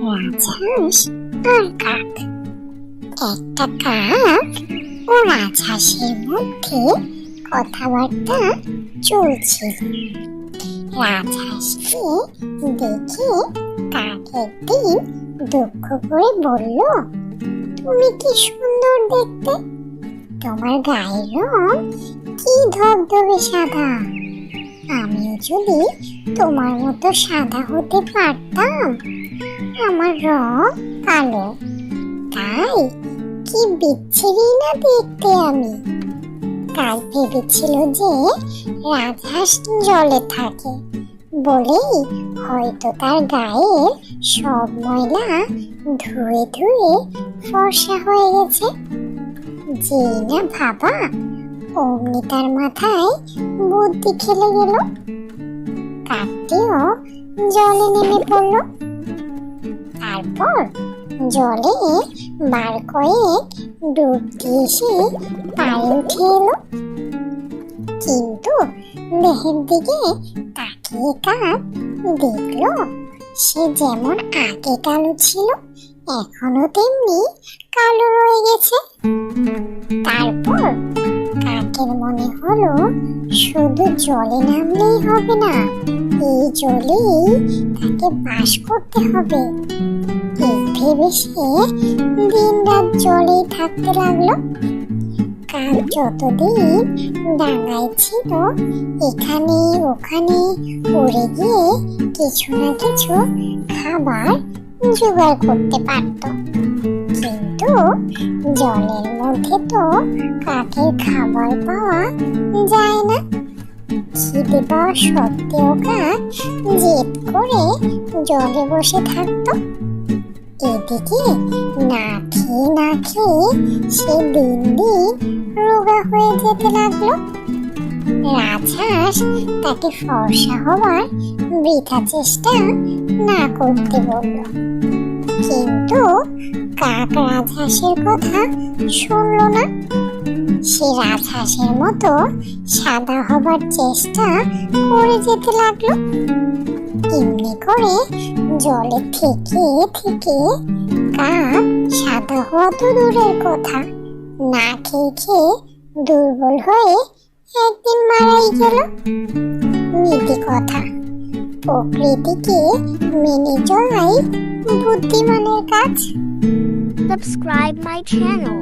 রাজহাঁস আর কাক একটা কাক ও রাজহাঁসের মধ্যে কথাবার্তা চলছিল। রাজহাঁসকে দেখে কাক একদিন দুঃখ করে বলল, তুমি কি সুন্দর দেখতে? তোমার গায়ের রং কি ধবধবে সাদা? আমিও যদি তোমার মতো সাদা হতে পারতাম, আমার রং কালো। তাই কি বিচ্ছিরি না দেখতে আমি? কাল ভেবেছিল যে রাজহাঁস জলে থাকে, বলেই হয়তো তার গায়ের সব ময়লা ধুয়ে ধুয়ে ফর্সা হয়ে গেছে। যে না ভাবা অমনি তার মাথায় বুদ্ধি খেলে গেল। কাকটিও জলে নেমে পড়ল। তারপর জলে বার কয়েক ডুব দিয়ে সে পায়ে উঠে এলো। কিন্তু দেহের দিকে তাকিয়ে কাক দেখল, সে যেমন আগে কালো ছিল, এখনও তেমনি কালো রয়ে গেছে। তারপর কাকের মনে হলো শুধু জলে নামলেই হবে না, এই জলেই তাকে বাস করতে হবে। এই ভেবে সে দিন রাত জলেই থাকতে লাগল। কাক যতদিন ডাঙায় ছিল, এখানে ওখানে উড়ে গিয়ে কিছু না কিছু খাবার জোগাড় করতে পারত। জলের মধ্যে তো কাকের খাবার পাওয়া যায় না। খিদে পাওয়া সত্ত্বেও কাক জেদ করে জলে বসে থাকতো। এদিকে না খেয়ে না খেয়ে সে দিন দিন রোগা হয়ে যেতে লাগল। রাজহাঁস তাকে ফর্সা হওয়ার বৃথা চেষ্টা না করতে বলল। কিন্তু কাক রাজহাঁসের কথা শুনল না। সে রাজহাঁসের মতো সাদা হবার চেষ্টা করে যেতে লাগল। এমনি করে জলে থেকে থেকে কাক সাদা হওয়া তো দূরের কথা। না খেয়ে খেয়ে দুর্বল হয়ে একদিন মারাই গেল। নীতি কথা প্রকৃতিকে মেনে চলাই বুদ্ধিমানের কাজ Subscribe my channel.